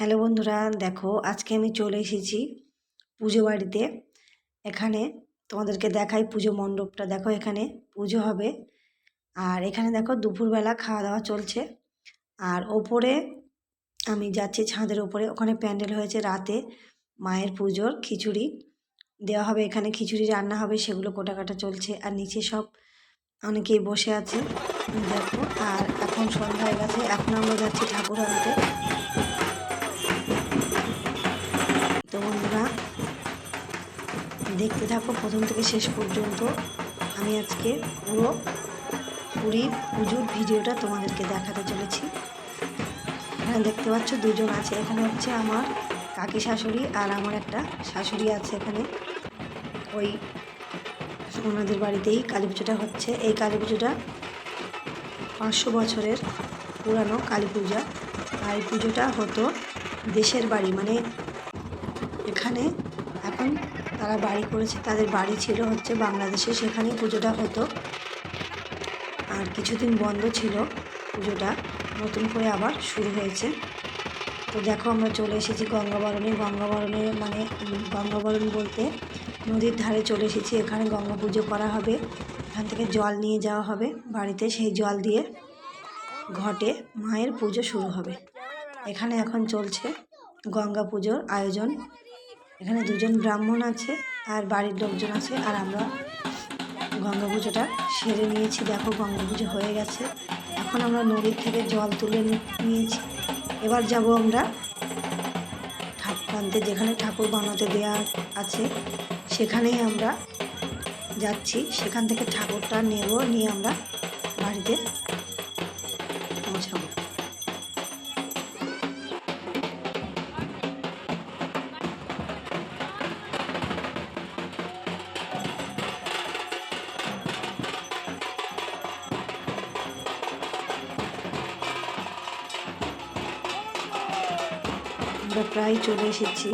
Hello বন্ধুরা, দেখো আজকে আমি চলে এসেছি পুজো বাড়িতে। এখানে তোমাদেরকে দেখাই পুজো মণ্ডপটা। দেখো এখানে পুজো হবে। আর এখানে দেখো দুপুরবেলা খাওয়া দাওয়া চলছে। আর ওপরে আমি যাচ্ছি ছাদের ওপরে। ওখানে প্যান্ডেল হয়েছে রাতে। মায়ের পুজোর খিচুড়ি দেওয়া হবে। এখানে খিচুড়ি রান্না হবে, সেগুলো কোটা কাটা চলছে। আর নিচে সব অনেকেই বসে আছে। দেখো, আর এখন সন্ধ্যা হয়ে গেছে। এখন আমরা যাচ্ছি ঠাকুর আনতে দেখতে থাকো প্রথম থেকে শেষ পর্যন্ত। আমি আজকে পুরো পুরী পুজোর ভিডিওটা তোমাদেরকে দেখাতে চলেছি। এখানে দেখতে পাচ্ছ দুজন আছে। এখানে হচ্ছে আমার কাকি শাশুড়ি আর আমার একটা শাশুড়ি আছে এখানে। ওই ওনাদের বাড়িতেই কালী পুজোটা হচ্ছে। এই কালী পুজোটা পাঁচশো বছরের পুরানো কালী পূজা। আর এই পুজোটা হতো দেশের বাড়ি। মানে এখানে এখন তারা বাড়ি করেছে, তাদের বাড়ি ছিল হচ্ছে বাংলাদেশে, সেখানেই পুজোটা হতো। আর কিছুদিন বন্ধ ছিল পুজোটা, নতুন করে আবার শুরু হয়েছে। তো দেখো আমরা চলে এসেছি গঙ্গাবরণে। গঙ্গাবরণে মানে গঙ্গাবরণ বলতে নদীর ধারে চলে এসেছি। এখানে গঙ্গা পুজো করা হবে। এখান থেকে জল নিয়ে যাওয়া হবে বাড়িতে। সেই জল দিয়ে ঘটে মায়ের পুজো শুরু হবে। এখানে এখন চলছে গঙ্গা পুজোর আয়োজন। এখানে দুজন ব্রাহ্মণ আছে, আর বাড়ির লোকজন আছে, আর আমরা গঙ্গা পুজোটা সেরে নিয়েছি। দেখো গঙ্গা পুজো হয়ে গেছে। এখন আমরা নদীর থেকে জল তুলে নিয়েছি। এবার যাব আমরা ঠাকুর আনতে, যেখানে ঠাকুর বানাতে দেওয়া আছে, সেখানেই আমরা যাচ্ছি। সেখান থেকে ঠাকুরটা নেব, নিয়ে আমরা বাড়িতে আমরা প্রায় চলে এসেছি।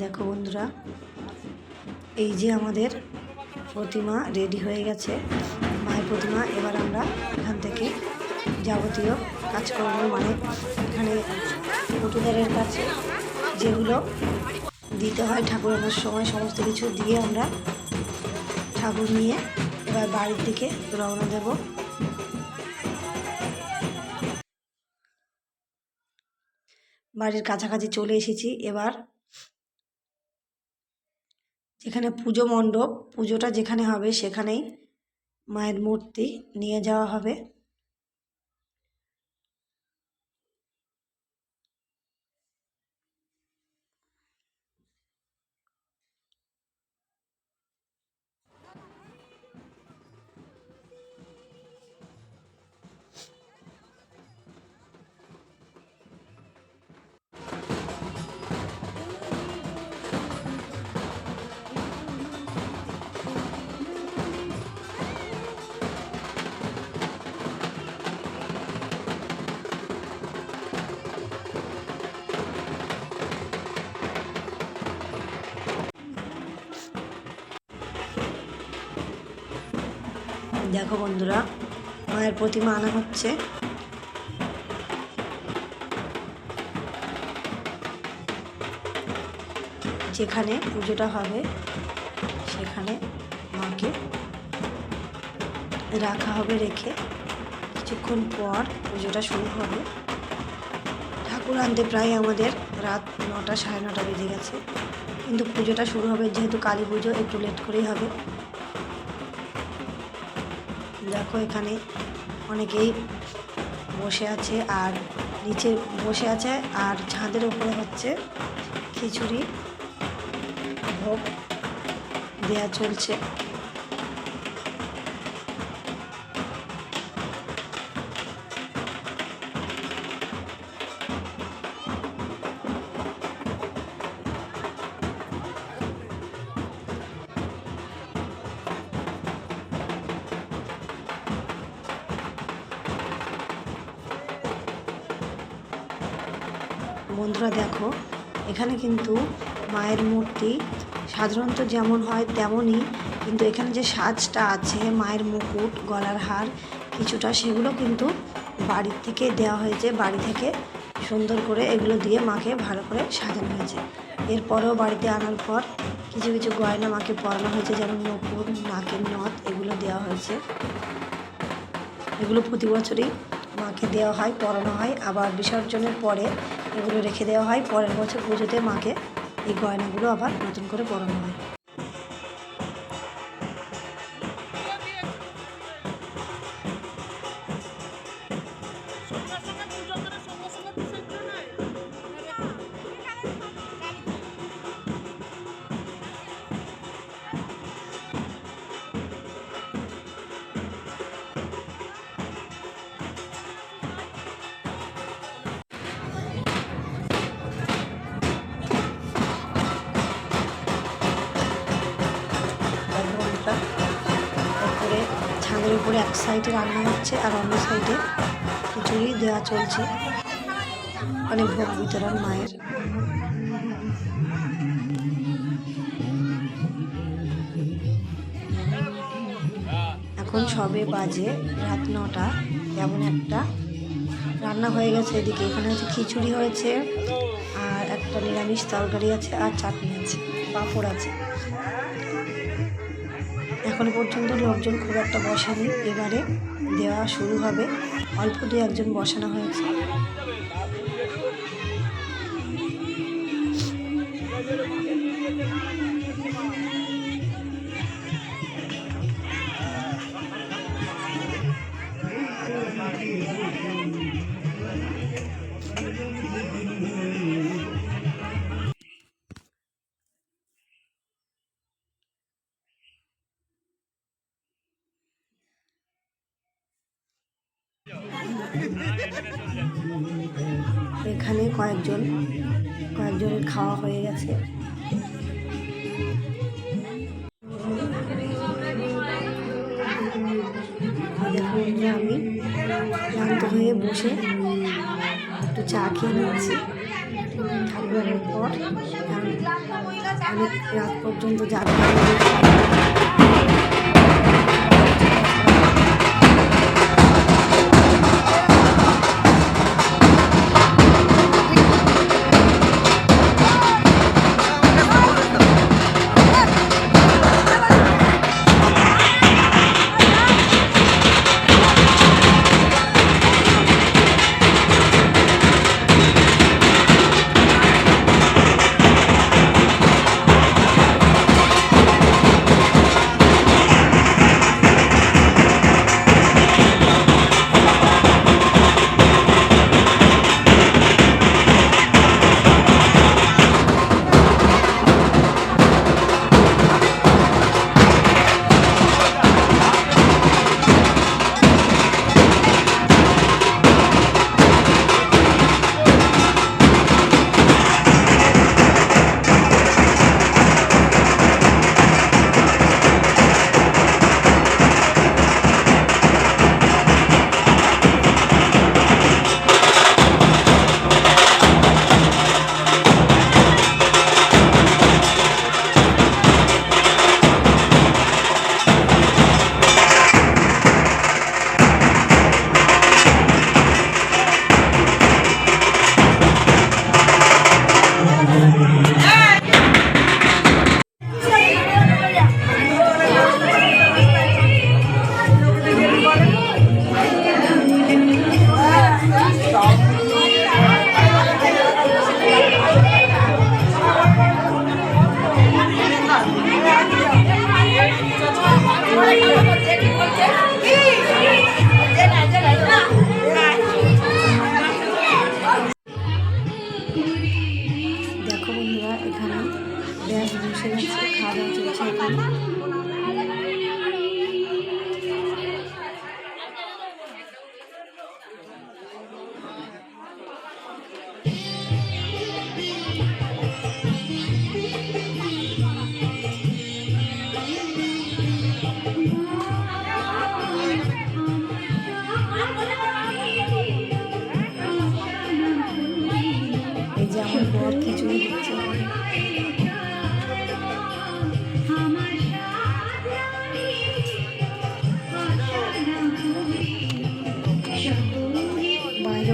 দেখো বন্ধুরা, এই যে আমাদের প্রতিমা রেডি হয়ে গেছে। মায়ের প্রতিমা, এবার আমরা এখান যাবতীয় কাজকর্ম মানে এখানে পটুদারের কাছে যেগুলো দিতে হয় ঠাকুর আনার সময়, সমস্ত কিছু দিয়ে আমরা ঠাকুর নিয়ে এবার বাড়ির দিকে রওনা দেব। বাড়ির কাছাকাছি চলে এসেছি এবার, যেখানে পুজো মণ্ডপ, পুজোটা যেখানে হবে সেখানেই মায়ের মূর্তি নিয়ে যাওয়া হবে। দেখো বন্ধুরা, মায়ের প্রতিমা আনা হচ্ছে। যেখানে পুজোটা হবে, সেখানে মাকে রাখা হবে, রেখে কিছুক্ষণ পর পুজোটা শুরু হবে। ঠাকুর আনতে প্রায় আমাদের রাত নটা, সাড়ে নটা বেজে গেছে। কিন্তু পুজোটা শুরু হবে, যেহেতু কালী পুজো, একটু লেট করেই হবে। দেখো এখানে অনেকেই বসে আছে আর নিচে বসে আছে আর ছাদের উপরে হচ্ছে খিচুড়ি ভোগ দেয়া চলছে। এখানে কিন্তু মায়ের মূর্তি সাধারণত যেমন হয় তেমনই, কিন্তু এখানে যে সাজটা আছে, মায়ের মুকুট, গলার হার কিছুটা, সেগুলো কিন্তু বাড়ির থেকে দেওয়া হয়েছে, বাড়ি থেকে সুন্দর করে এগুলো দিয়ে মাকে ভালো করে সাজানো হয়েছে। এরপরেও বাড়িতে আনার পর কিছু কিছু গয়না মাকে পরানো হয়েছে, যেমন মুকুট, নাকের নথ, এগুলো দেওয়া হয়েছে। এগুলো প্রতি বছরই মাকে দেওয়া হয়, পরানো হয়। আবার বিসর্জনের পরে এগুলো রেখে দেওয়া হয়। পরের বছর পুজোতে মাকে এই গয়নাগুলো আবার নতুন করে পরানো হয়। ছাদের উপরে এক সাইডে রান্না হচ্ছে আর অন্য সাইডে খিচুড়ি দেওয়া চলছে। অনেক ভোগ বিতরণ মায়ের। এখন সবে বাজে রাত নটা। তেমন একটা রান্না হয়ে গেছে এদিকে। এখানে হচ্ছে খিচুড়ি হয়েছে আর একটা নিরামিষ তরকারি আছে আর চাটনি আছে, পাঁপড় আছে। এখন পর্যন্ত লোকজন খুব একটা বসেনি। এবারে দেওয়া শুরু হবে। অল্প দু একজন বসানো হয়েছে। এখানে কয়েকজন কয়েকজনের খাওয়া হয়ে গেছে। আমি ক্লান্ত হয়ে বসে একটু চা খেয়ে নিচ্ছি। ঠাকুরের পর রাত পর্যন্ত জাগরণ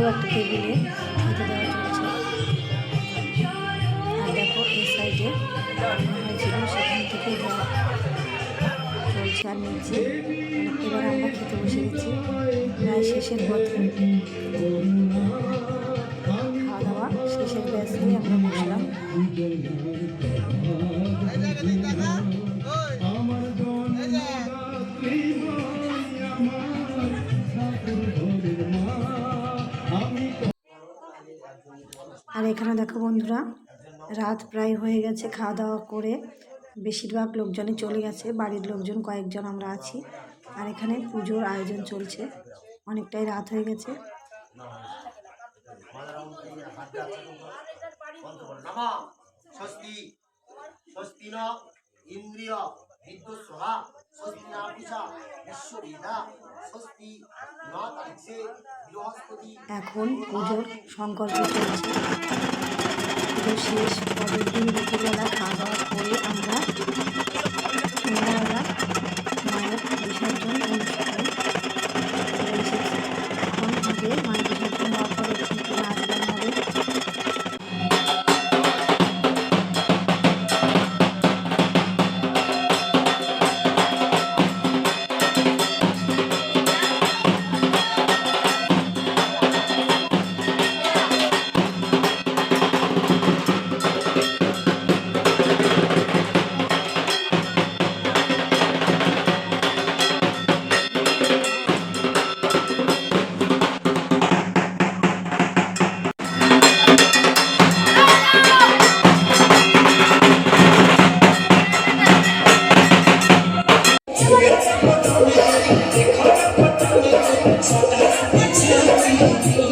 একটা টেবিলে খেতে দেওয়া চলছে আর দেখো এই সাইডে হয়েছিল সেখান থেকে চলছে আর নিচে এবার আমরা খেতে বসে গেছি প্রায় শেষের পথে খাওয়া দাওয়া শেষের ব্যাসে আমরা বসলাম আর এখানে দেখো বন্ধুরা, রাত প্রায় হয়ে গেছে খাওয়া দাওয়া করে বেশিরভাগ লোকজনই চলে গেছে, বাড়ির লোকজন কয়েকজন আমরা আছি। আর এখানে পুজোর আয়োজন চলছে, অনেকটাই রাত হয়ে গেছে। এখন পুজোর সংকল্প চলছে। পুজো শেষ পরের দিন দুপুরবেলা খাওয়া দাওয়া করে আমরা I'm not sure if you're going to be able to do that.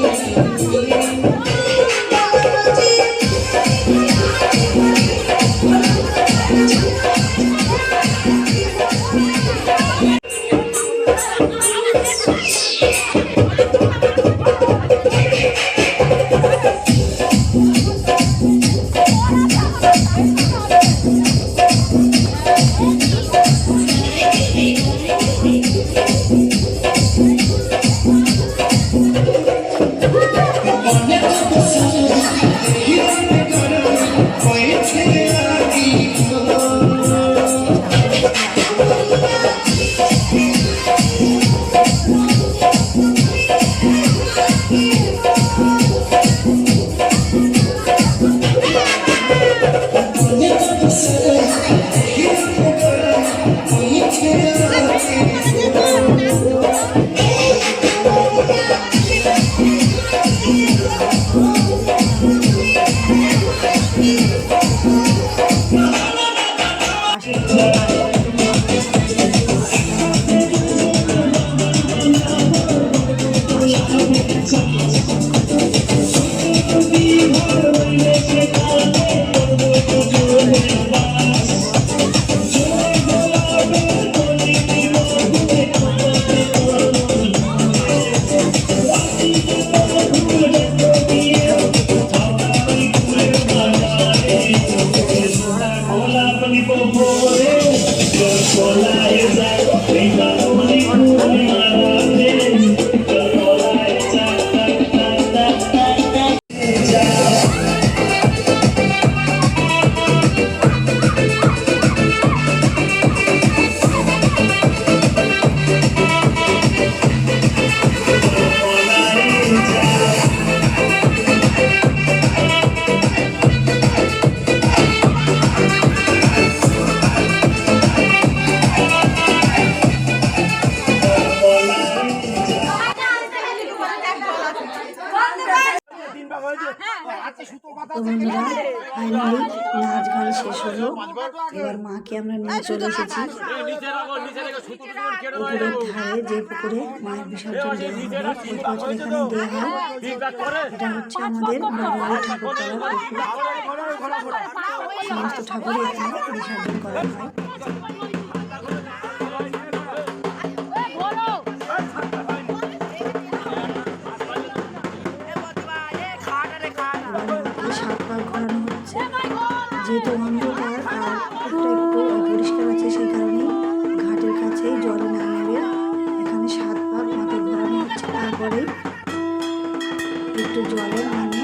চলে এসেছি। পুকুরের ধারে যে পুকুরে মায়ের বিসর্জন দেওয়া বছর এখানে দেওয়া হয় এটা হচ্ছে আমাদের বারোয়ারি ঠাকুরতলা পুকুর সমস্ত ঠাকুরই এখানে বিসর্জন করা হয় এবার মাকে সাত পাক ঘোরানো হচ্ছে। যেহেতু অন্ধকার পুকুরটা একটু অপরিষ্কার আছে সেই ঘাটের জলে এখানে সাত হচ্ছে তারপরে জলের মানে